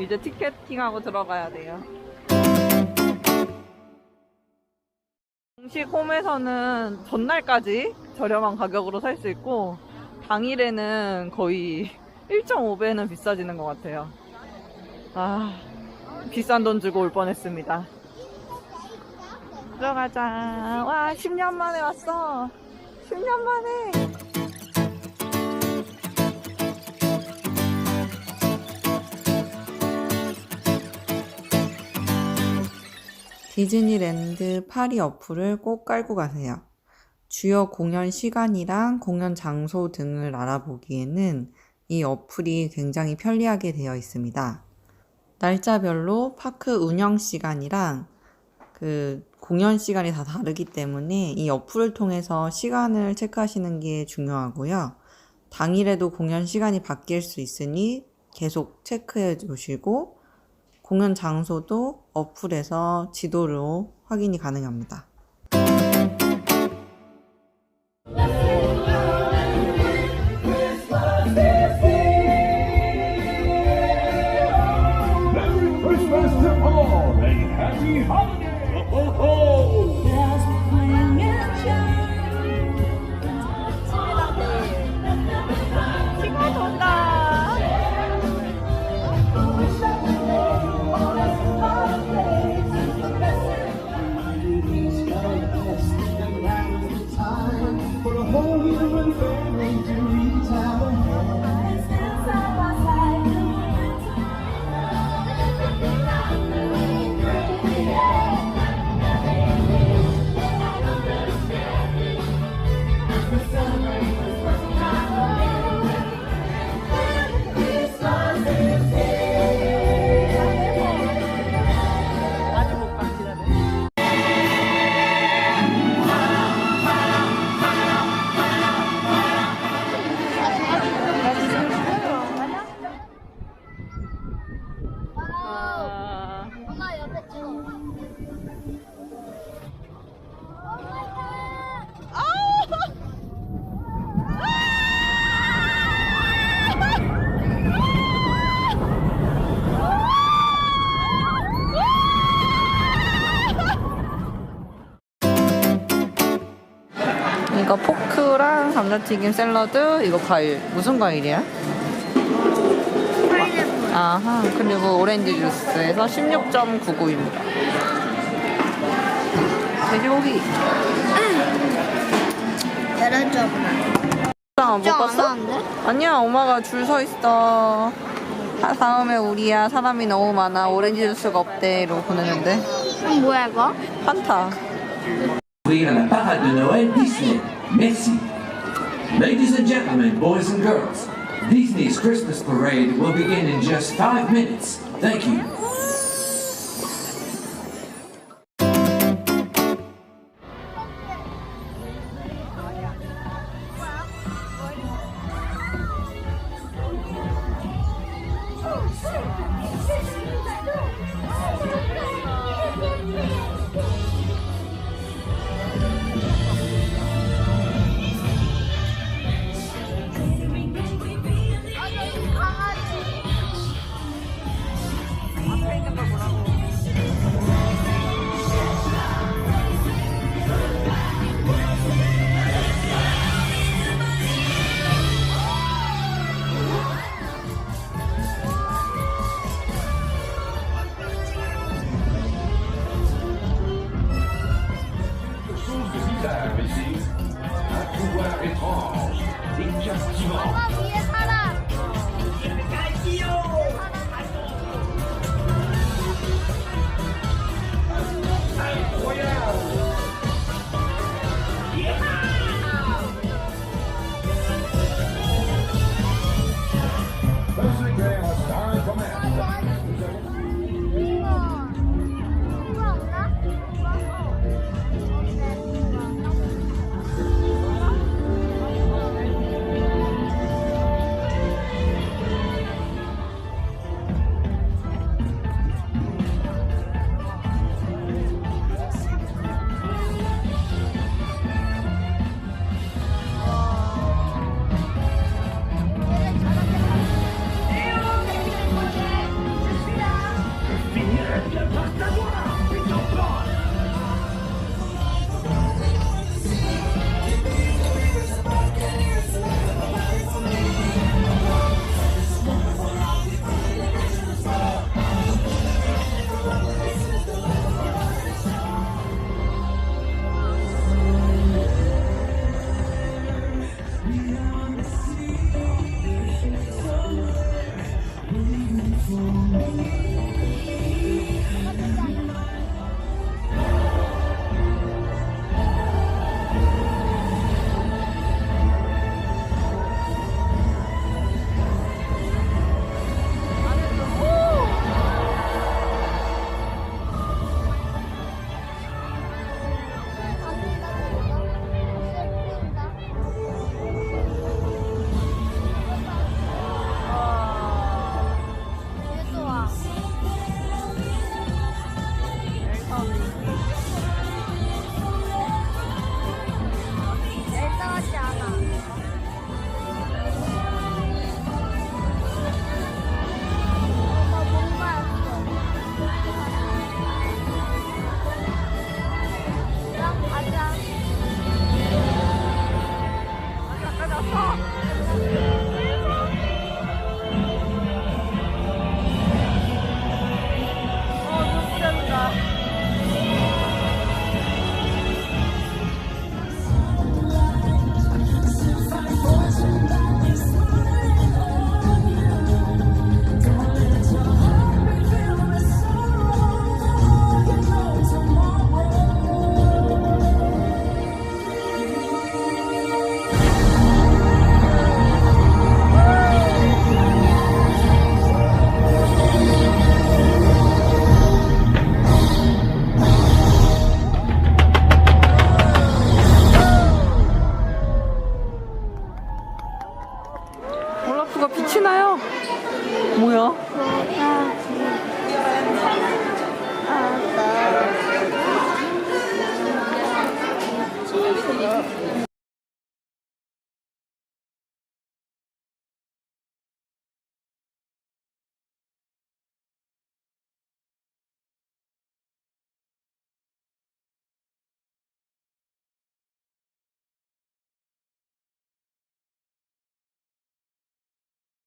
이제 티켓팅하고 들어가야 돼요. 공식 홈에서는 전날까지 저렴한 가격으로 살 수 있고 당일에는 거의 1.5배는 비싸지는 것 같아요. 아, 비싼 돈 주고 올 뻔했습니다. 들어가자. 와, 10년 만에 왔어. 10년 만에. 디즈니랜드 파리 어플을 꼭 깔고 가세요. 주요 공연 시간이랑 공연 장소 등을 알아보기에는 이 어플이 굉장히 편리하게 되어 있습니다. 날짜별로 파크 운영 시간이랑 그 공연 시간이 다 다르기 때문에 이 어플을 통해서 시간을 체크하시는 게 중요하고요. 당일에도 공연 시간이 바뀔 수 있으니 계속 체크해 주시고 공연 장소도 어플에서 지도로 확인이 가능합니다. 감자튀김 샐러드, 이거 과일. 무슨 과일이야? 아하, 그리고 오렌지 주스에서 16.99입니다. 돼지고기. 열어줘. 먹었어? 하는데? 아니야, 엄마가 줄 서 있어. 아, 다음에 우리야 사람이 너무 많아 오렌지 주스가 없대 이러고 보내는데 그럼 뭐야 이거? 판타 Ouvrir la parade de Noël Disney. Merci. Ladies and gentlemen, boys and girls, Disney's Christmas parade will begin in just five minutes. Thank you. 뭐야? 아빠.